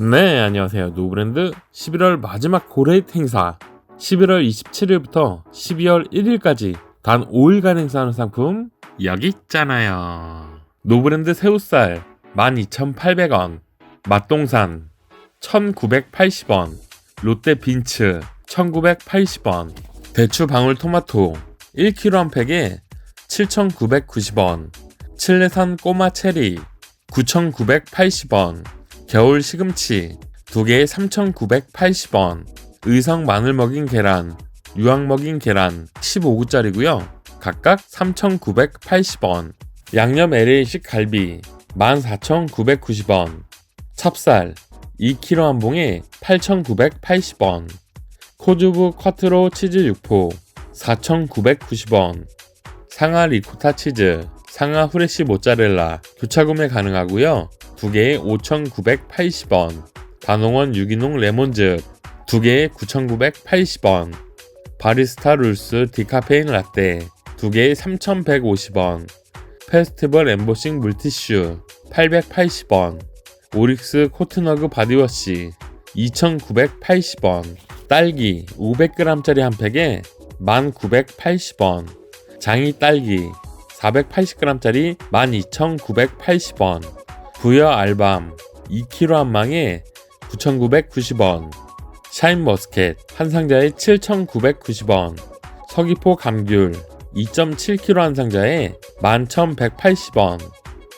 네, 안녕하세요. 노브랜드 11월 마지막 고레이트 행사 11월 27일부터 12월 1일까지 단 5일간 행사하는 상품 여기 있잖아요. 노브랜드 새우살 12,800원 맛동산 1,980원 롯데 빈츠 1,980원 대추 방울 토마토 1kg 한 팩에 7,990원 칠레산 꼬마 체리 9,980원 겨울 시금치 2개에 3,980원 의성 마늘 먹인 계란 유황 먹인 계란 15구짜리고요. 각각 3,980원 양념 LA식 갈비 14,990원 찹쌀 2kg 한 봉에 8,980원 코주부 쿼트로 치즈 육포 4,990원 상하 리코타 치즈 상하 후레쉬 모짜렐라 교차 구매 가능하고요. 2개에 5,980원. 단홍원 유기농 레몬즙 2개에 9,980원. 바리스타 룰스 디카페인 라떼 2개에 3,150원. 페스티벌 엠보싱 물티슈 880원. 오릭스 코트너그 바디워시 2,980원. 딸기 500g짜리 한 팩에 1,980원. 장이 딸기 480g짜리 12,980원 부여 알밤 2kg 한 망에 9,990원 샤인 머스켓 한 상자에 7,990원 서귀포 감귤 2.7kg 한 상자에 11,180원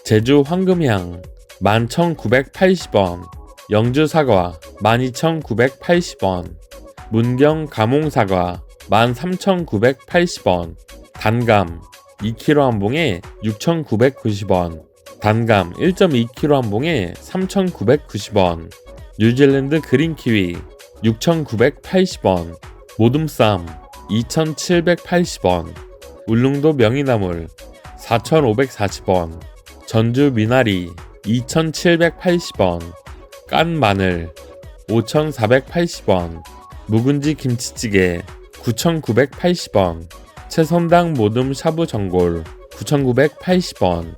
제주 황금향 11,980원 영주 사과 12,980원 문경 가몽 사과 13,980원 단감 2kg 한 봉에 6,990원 단감 1.2kg 한 봉에 3,990원 뉴질랜드 그린 키위 6,980원 모둠쌈 2,780원 울릉도 명이나물 4,540원 전주 미나리 2,780원 깐 마늘 5,480원 묵은지 김치찌개 9,980원 채선당 모듬 샤브 전골 9,980원.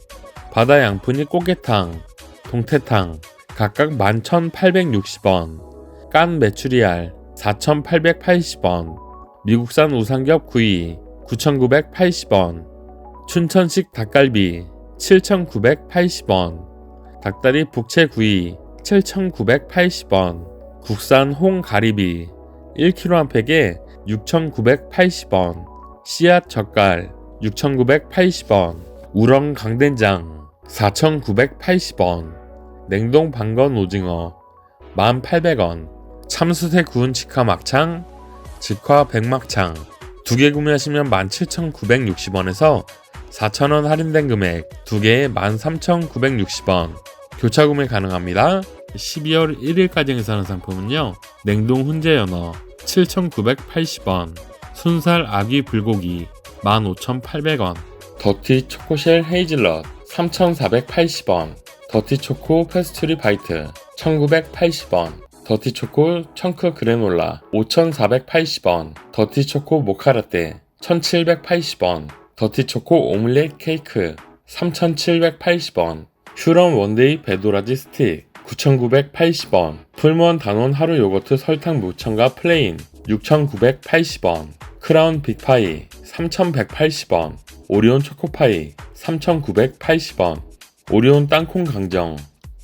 바다 양푼이 꽃게탕 동태탕 각각 11,860원. 깐 메추리알 4,880원. 미국산 우삼겹 구이 9,980원. 춘천식 닭갈비 7,980원. 닭다리 북채 구이 7,980원. 국산 홍가리비 1kg 한 팩에 6,980원 씨앗 젓갈 6,980원 우렁 강된장 4,980원 냉동 방건 오징어 1,800원 참수세 구운 치카 막창 직화 백막창 두 개 구매하시면 17,960원에서 4,000원 할인된 금액 두 개에 13,960원 교차 구매 가능합니다. 12월 1일까지 행사하는 상품은요. 냉동 훈제 연어 7,980원 순살 아귀 불고기 15,800원. 더티 초코쉘 헤이즐넛 3,480원. 더티 초코 페스츄리 바이트 1,980원. 더티 초코 청크 그래놀라 5,480원. 더티 초코 모카라떼 1,780원. 더티 초코 오믈렛 케이크 3,780원. 휴런 원데이 배도라지 스틱 9,980원. 풀무원 단원 하루 요거트 설탕 무첨가 플레인 6,980원 크라운 빅파이 3,180원 오리온 초코파이 3,980원 오리온 땅콩 강정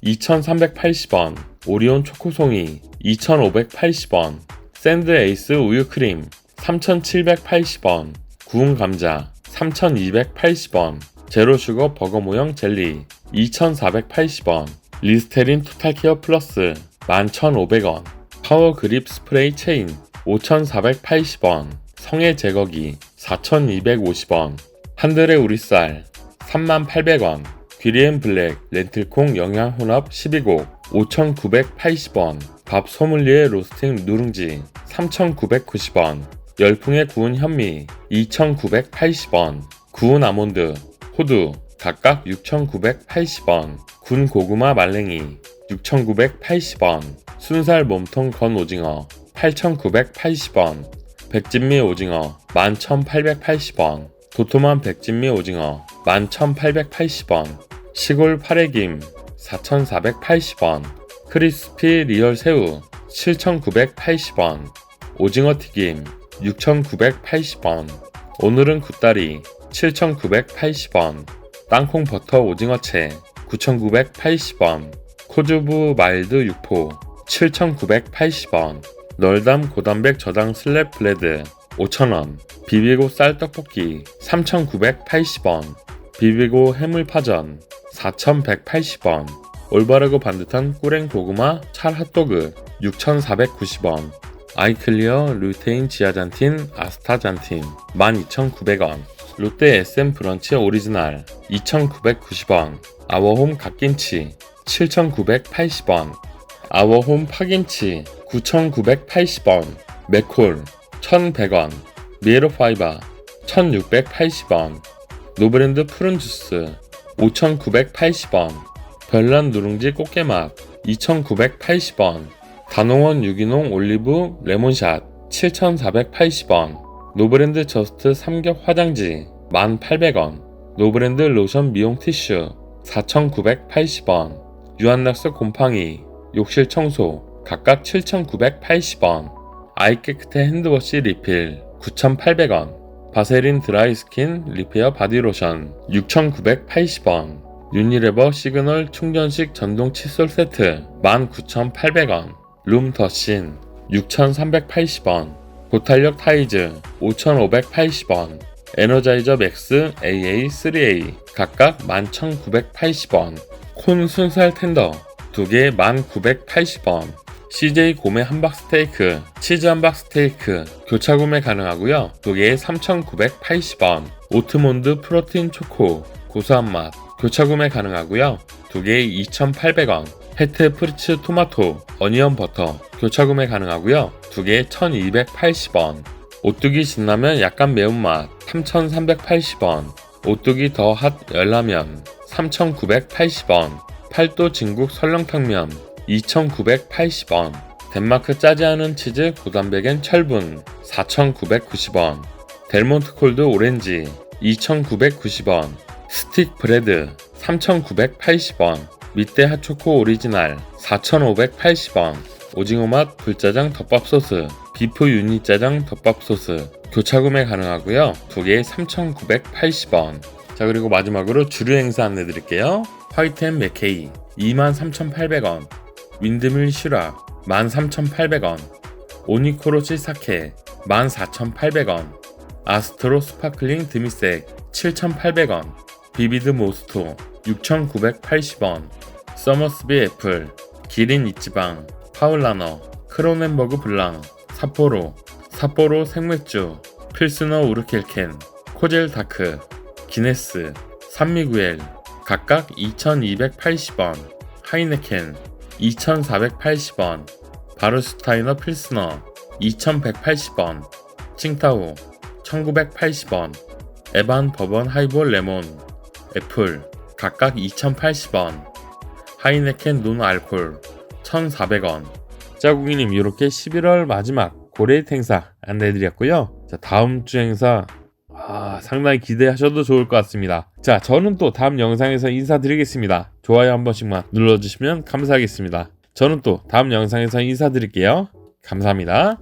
2,380원 오리온 초코송이 2,580원 샌드 에이스 우유크림 3,780원 구운 감자 3,280원 제로슈거 버거 모형 젤리 2,480원 리스테린 토탈케어 플러스 11,500원 파워 그립 스프레이 체인 5,480원 성해 제거기 4,250원 한들의 우리쌀 3,800원 귀리앤 블랙 렌틀콩 영양 혼합 12곡 5,980원 밥 소믈리에 로스팅 누룽지 3,990원 열풍의 구운 현미 2,980원 구운 아몬드 호두 각각 6,980원 군 고구마 말랭이 6,980원 순살 몸통 건 오징어 8,980원 백진미 오징어 11,880원 도톰한 백진미 오징어 11,880원 시골 파래김 4,480원 크리스피 리얼 새우 7,980원, 오징어 튀김 6,980원, 오늘은 굿다리 7,980원, 땅콩 버터 오징어채 9,980원, 코주부 마일드 육포 7,980원, 널담 고단백 저당 슬랩 블레드 5,000원, 비비고 쌀 떡볶이 3,980원, 비비고 해물파전 4,180원, 올바르고 반듯한 꿀행 고구마 찰 핫도그 6,490원, 아이클리어 루테인 지아잔틴 아스타잔틴 12,900원, 롯데 SM 브런치 오리지널 2,990원, 아워홈 갓김치 7,980원, 아워홈 파김치 9,980원, 맥콜 1,100원, 미에로파이바 1,680원, 노브랜드 푸른 주스 5,980원, 별난 누룽지 꽃게맛 2,980원, 단홍원 유기농 올리브 레몬샷 7,480원, 노브랜드 저스트 삼겹 화장지 1,800원, 노브랜드 로션 미용 티슈 4,980원, 유한락스 곰팡이, 욕실 청소 각각 7,980원, 아이 깨끗해 핸드워시 리필 9,800원, 바세린 드라이스킨 리페어 바디로션 6,980원, 유니레버 시그널 충전식 전동 칫솔 세트 19,800원, 룸더신 6,380원, 고탄력 타이즈 5,580원, 에너자이저 맥스 AA3A 각각 11,980원, 콘 순살 텐더 2개 1,980원, CJ 고메 함박 스테이크, 치즈 함박 스테이크 교차 구매 가능하고요. 2개에 3,980원, 오트몬드 프로틴 초코 고소한 맛 교차 구매 가능하고요. 2개에 2,800원, 페트 프리츠 토마토 어니언 버터 교차 구매 가능하고요. 2개에 1,280원, 오뚜기 진라면 약간 매운맛 3,380원, 오뚜기 더 핫 열라면 3,980원, 팔도 진국 설렁탕면 2,980원, 덴마크 짜지 않은 치즈 고단백엔 철분 4,990원, 델몬트 콜드 오렌지 2,990원, 스틱 브레드 3,980원, 밑대 핫초코 오리지널 4,580원, 오징어 맛 불짜장 덮밥 소스, 비프 유니 짜장 덮밥 소스 교차 구매 가능하고요. 두 개에 3,980원. 자 그리고 마지막으로 주류 행사 안내 드릴게요. 화이트 앤 맥케이 23,800원, 윈드밀 슈라 13,800원, 오니코로치 사케 14,800원, 아스트로 스파클링 드미색 7,800원, 비비드 모스토 6,980원, 서머스비 애플, 기린 이치방, 파울라너, 크로넨버그 블랑, 사포로, 사포로 생맥주, 필스너 우르켈켄, 코젤 다크, 기네스, 산미구엘 각각 2,280원, 하이네켄 2,480원, 바르슈타이너 필스너 2,180원, 칭타오 1,980원, 에반 버번 하이볼 레몬, 애플 각각 2,080원, 하이네켄 논 알콜 1,400원. 자, 고객님 이렇게 11월 마지막 고레이트 행사 안내해드렸고요. 자, 다음 주 행사 아, 상당히 기대하셔도 좋을 것 같습니다. 자, 저는 또 다음 영상에서 인사드리겠습니다. 좋아요 한 번씩만 눌러주시면 감사하겠습니다. 저는 또 다음 영상에서 인사드릴게요. 감사합니다.